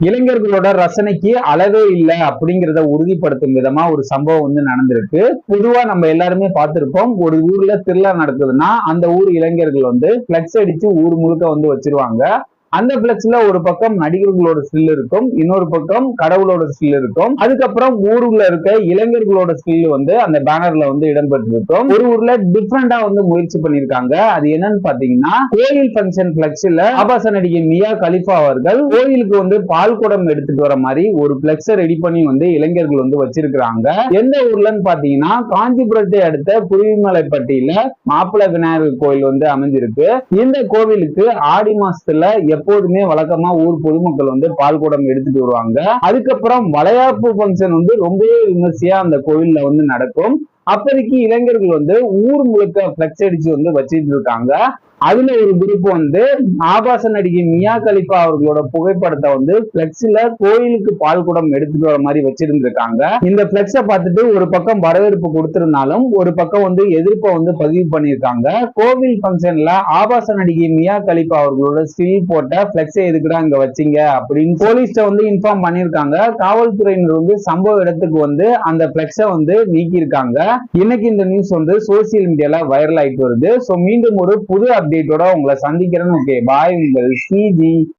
இளைஞர்களோட ரசனைக்கு அளவே இல்லை அப்படிங்கிறத உறுதிப்படுத்தும் விதமா ஒரு சம்பவம் வந்து நடந்திருக்கு. பொதுவா நம்ம எல்லாருமே பார்த்திருப்போம். ஒரு ஊர்ல திருவிழா நடக்குதுன்னா அந்த ஊர் இளைஞர்கள் வந்து பிளக்ஸ் அடிச்சு ஊர் முழுக்க வந்து வச்சிருவாங்க. அந்த பிளக்ஸ்ல ஒரு பக்கம் நடிகர்களோட ஸ்டில் இருக்கும் இன்னொரு பக்கம் கடவுளோட ஸ்டில் இருக்கும். அதுக்கப்புறம் ஊருக்குள்ள இருக்க இளைஞர்களோட ஸ்டில் வந்து அந்த பேனர்ல வந்து இடம்பெற்றிருக்கும். ஒரு ஊர்ல டிஃப்ரெண்டா வந்து முயற்சி பண்ணிருக்காங்க அது என்னன்னு பாத்தீங்கன்னா கோயில் ஃபங்க்ஷன் பிளக்ஸ்ல ஆபாச நடிகை மியா கலிஃபா அவர்கள் கோயிலுக்கு வந்து பால் குடம் எடுத்துட்டு வர மாதிரி ஒரு பிளக்ஸ் ரெடி பண்ணி வந்து இளைஞர்கள் வந்து வச்சிருக்கிறாங்க. எந்த ஊர்லன்னு பாத்தீங்கன்னா காஞ்சிபுரத்தை அடுத்த புரிவிமலைப்பட்டியில மாப்பிள விநாயகர் கோயில் வந்து அமைஞ்சிருக்கு. இந்த கோவிலுக்கு ஆடி மாசத்துல எப்போதுமே வழக்கமா ஊர் பொதுமக்கள் வந்து பால் குடம் எடுத்துட்டு வருவாங்க. அதுக்கப்புறம் வளையாப்பு ஃபங்க்ஷன் வந்து ரொம்பவே விமர்சையா அந்த கோவில்ல வந்து நடக்கும். அப்போதைக்கு இளைஞர்கள் வந்து ஊர் முழுக்க பிளக்ஸ் அடிச்சு வந்து வச்சிட்டு இருக்காங்க. அதுல ஒரு குரூப் வந்து ஆபாச நடிகை மியா கலிஃபா அவர்களோட புகைப்படத்தை வந்து பிளெக்ஸ்ல கோயிலுக்கு பால் குடம் எடுத்துட்டு வர மாதிரி வச்சிருந்திருக்காங்க. இந்த பிளெக்ஸ பார்த்துட்டு ஒரு பக்கம் வரவேற்பு கொடுத்திருந்தாலும் ஒரு பக்கம் வந்து எதிர்ப்பை வந்து பதிவு பண்ணியிருக்காங்க. கோவில் ஃபங்க்ஷன்ல ஆபாச நடிகை மியா கலிஃபா அவர்களோட ஸ்டில் போட்ட பிளெக்ஸை எதுக்குடா இங்க வச்சீங்க அப்படின்னு போலீஸ்ட வந்து இன்ஃபார்ம் பண்ணியிருக்காங்க. காவல்துறையினர் வந்து சம்பவ இடத்துக்கு வந்து அந்த பிளெக்ஸை வந்து நீக்கியிருக்காங்க. இன்னைக்கு இந்த நியூஸ் வந்து சோசியல் மீடியால வைரல் ஆயிட்டு வருது. சோ மீண்டும் ஒரு புது அப்டேட்டோட உங்களை சந்திக்கிறேன்னு ஓகே பாய் உங்கள் சிஜி